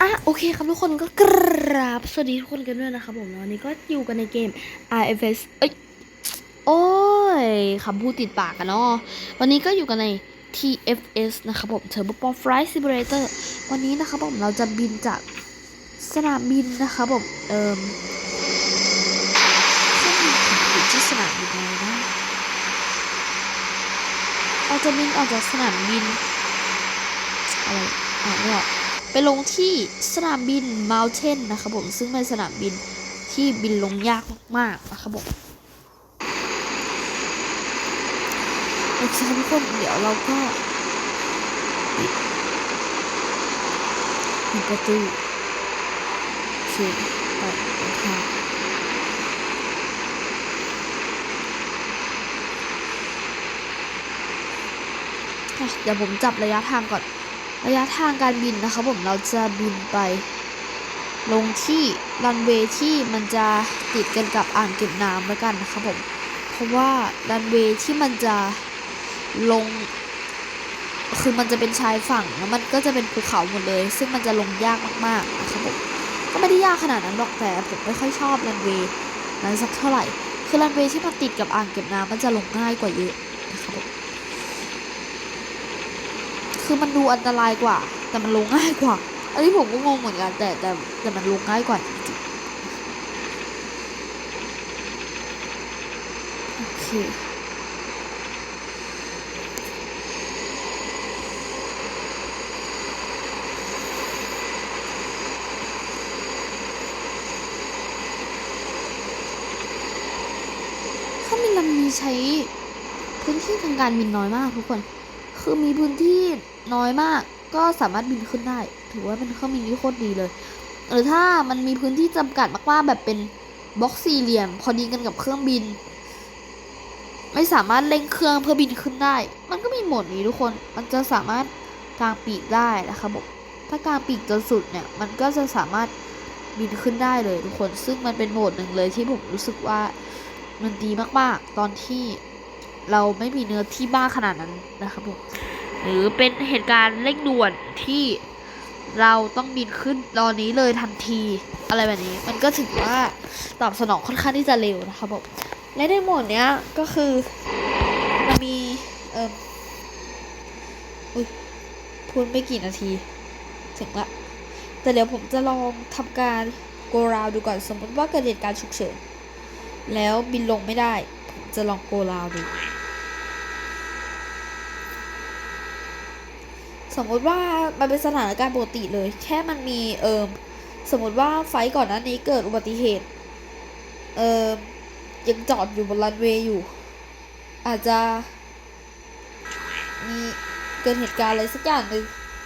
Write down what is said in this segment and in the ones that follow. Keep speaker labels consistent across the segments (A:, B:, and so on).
A: อะโอเคครับทุกคนก็กราบสวัสดีทุกคนกันด้วยนะครับผมแล้ววันนี้ก็อยู่กันในเกม RFS เอ้ยโอ้ยคำพูดติดปากกันเนาะวันนี้ก็อยู่กันใน TFS นะครับผม Turbo Pop Flight Simulator วันนี้นะครับผมเราจะบินจากสนามบินนะครับผมเอ่มเครื่องบินขับอยู่ที่สนามบินอะไรนะเราจะบินออกจากสนามบินอะไรอ่านไม่ออก ไปลงที่สนามบิน Mountain นะครับผมซึ่งเป็นสนามบินที่บินลงยากมากๆนะครับผมโอเคทุกคนเดี๋ยวเราก็ปิดประตูโอเคไปนะคะอะเดี๋ยวผมจับระยะทางก่อน ระยะทางการบินนะครับผมเราจะบินไป ลงที่รันเวย์ที่มันจะติดกันกับอ่างเก็บน้ำแล้วกันนะครับผมเพราะว่ารันเวย์ที่มันจะลง คือมันจะเป็นชายฝั่งแล้วมันก็จะเป็นภูเขาหมดเลย ซึ่งมันจะลงยากมากๆนะครับผมก็ไม่ได้ยากขนาดนั้นหรอกแต่ผมไม่ค่อยชอบรันเวย์นั้นสักเท่าไหร่คือรันเวย์ที่มันติดกับอ่างเก็บน้ำมันจะลงง่ายกว่าเยอะนะครับผม คือมันดูอันตรายกว่า แต่มันลงง่ายกว่า อันนี้ผมก็งงเหมือนกัน แต่แต่แต่มันลงง่ายกว่าจริงๆโอเคเขามีลำนี้ใช้พื้นที่ทางการบินน้อยมากทุกคน คือมีพื้นที่น้อยมาก ก็สามารถบินขึ้นได้ ถือว่าเป็นเครื่องบินที่โคตรดีเลย หรือถ้ามันมีพื้นที่จำกัดมากๆแบบเป็นบล็อกสี่เหลี่ยม พอดีกันกับเครื่องบิน ไม่สามารถเร่งเครื่องเพื่อบินขึ้นได้ มันก็มีโหมดนี้ทุกคน มันจะสามารถกางปีกได้นะครับผมถ้ากางปีกจนสุดเนี่ย มันก็จะสามารถบินขึ้นได้เลยทุกคน ซึ่งมันเป็นโหมดหนึ่งเลยที่ผมรู้สึกว่ามันดีมากๆ ตอนที่ เราไม่มีเนื้อที่บ้ากขนาดนั้นนะครับผมหรือเป็นเหตุการณ์เร่งด่วนที่เราต้องบินขึ้นตอนนี้เลยทันทีอะไรแบบนี้ มันก็ถือว่าตอบสนองค่อนข้างที่จะเร็วนะครับผมและในหมดเนี้ยก็คือมันมีเอออุ้ยพูดไม่กี่นาทีถึงละแต่เดี๋ยวผมจะลองทำการ go round ดูก่อนสมมติว่าเกิดเหตุการณ์ฉุกเฉินแล้วบินลงไม่ได้ ผมจะลอง go round ดู สมมติว่ามันเป็นสถานการณ์ปกติเลย แค่มันมีเอิมสมมติว่าไฟก่อนหน้านี้เกิดอุบัติเหตุ เอิมยังจอดอยู่บนรันเวย์อยู่ อาจจะมีเกิดเหตุการณ์อะไรสักอย่างหนึ่ง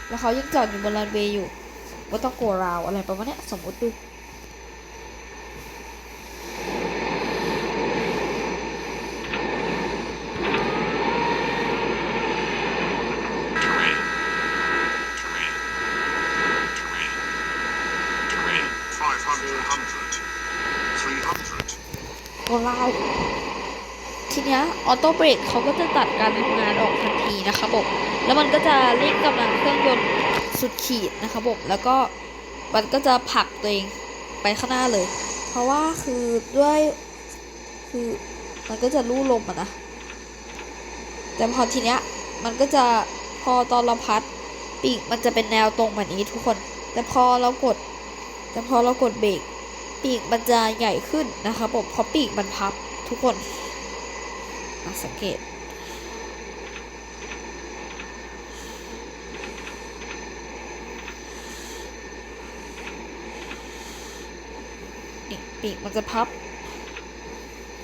A: แล้วเขายังจอดอยู่บนรันเวย์อยู่ว่าต้องกลัวเราวอะไรประมาณนี้สมมติดู โกราทีเนี้ยออโต้เบรกเขาก็จะตัดการทำงานออกทันทีนะคะผมแล้วมันก็จะเร่งกำลังเครื่องยนต์สุดขีดนะคะผมแล้วก็มันก็จะผลักตัวเองไปข้างหน้าเลย เพราะว่าคือด้วยคือมันก็จะลู่ลมอะนะ แต่พอทีเนี้ยมันก็จะพอตอนเราพัดปีกมันจะเป็นแนวตรงแบบนี้ทุกคน แต่พอเรากด แต่พอเรากดเบรก ปีกมันจะใหญ่ขึ้นนะคะผมเพราะปีกมันพับทุกคนอะสังเกตนี่ปีกมันจะพับ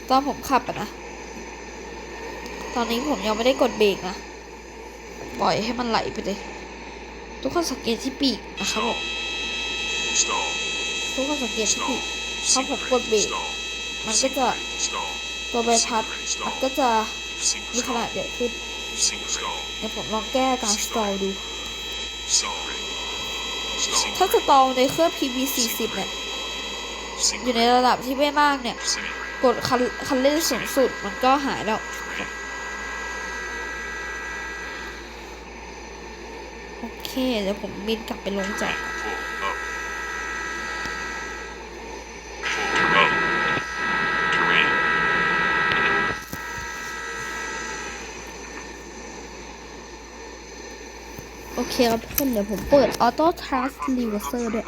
A: ตอนผมขับอะนะ ตอนนี้ผมยังไม่ได้กดเบรกนะ ปล่อยให้มันไหลไปเลย ทุกคนสังเกตที่ปีกนะครับผม ทุกคนสังเกตที่ปี
B: Stall.
A: กพอผมกดเบรกมันก็จะตัวใบพัดมันก็จะมีขนาดใหญ่ขึ้นเดี๋ยวผมลองแก้การสตอลดู ถ้าสตอลในเครื่อง PV40 เนี่ยอยู่ในระดับที่ไม่มากเนี่ย กดคันคันเร่งสูงสุดมันก็หายแล้วโอเคเดี๋ยวผมบินกลับไปลงจอด เคครับทุกคนเดี๋ยวผมเปิด Auto Trust Reverser ด้วย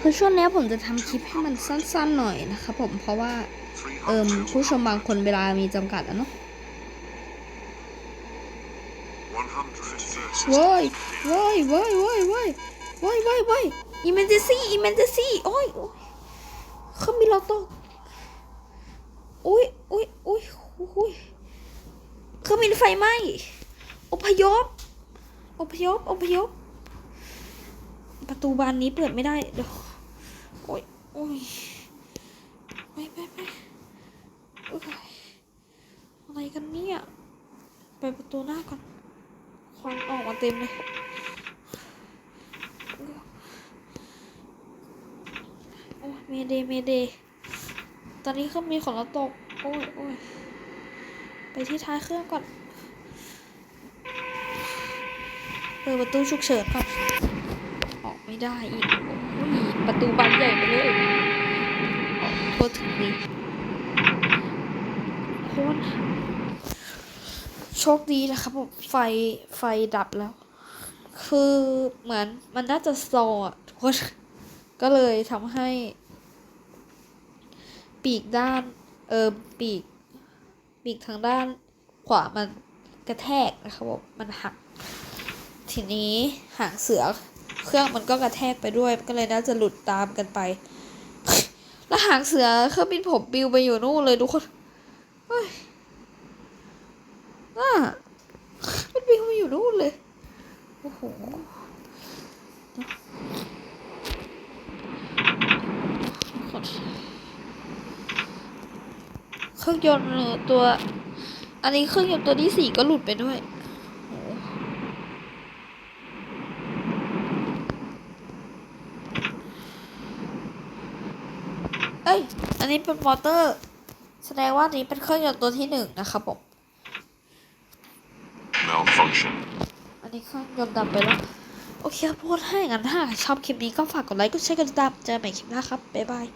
A: คือช่วงนี้ผมจะทำคลิปให้มันสั้นๆหน่อยนะครับผมเพราะว่า เอิมผู้ชมบางคนเวลามีจำกัดอะเนาะว้ยว้ยว้ยว้ยว้ยว้ยว้ยเว้ย emergency emergency โอ้ยโอ้ยเครื่องบินเราตกโอ้ยโอ้โอ้ย อ้ยเครื่องบินไฟไหม้อพยพอพยพอพยพ ประตูบานนี้เปิดไม่ได้เดี๋ยวโอ้ยโอ้ยไปไปไปอะไรกันเนี่ยไปประตูหน้าก่อนควันออกมาเต็มเลยโอ้ยเมเดเมเดตอนนี้เครื่องมีของเราตก โอ้ยโอ้ย ที่ท้ายเครื่องก่อน เปิดประตูฉุกเฉินก่อน ออกไม่ได้อีกโอ้ยประตูบานใหญ่ไปเลยออกโทษถึงดีโคนโชคดีนะครับผมไฟไฟดับแล้ว คือเหมือนมันน่าจะซออะทุกคนก็เลยทำให้ ปีกด้าน เออปีก ปีกทางด้านขวามันกระแทกนะครับผมมันหัก ทีนี้หางเสือเครื่องมันก็กระแทกไปด้วยก็เลยน่าจะหลุดตามกันไป แล้วหางเสือเครื่องบินผมปิวไปอยู่นู่นเลยทุกคนเฮ้ยน่ามันปิวไปอยู่นู่นเลย โอ้โห เครื่องยนต์ตัว อันนี้เครื่องยนต์ตัวที่สี่ก็หลุดไปด้วยโอ้โหเอ้ย อันนี้เป็นมอเตอร์ แสดงว่าอันนี้เป็นเครื่องยนต์ตัวที่หนึ่งนะครับผม
B: malfunction
A: อันนี้เครื่องยนต์ดับไปแล้ว โอเคครับทุกคนถ้าอย่างนั้นถ้าชอบคลิปนี้ก็ฝากกดไลค์กดแชร์กดติดตามเจอกันใหม่คลิปหน้าครับ บ๊ายบาย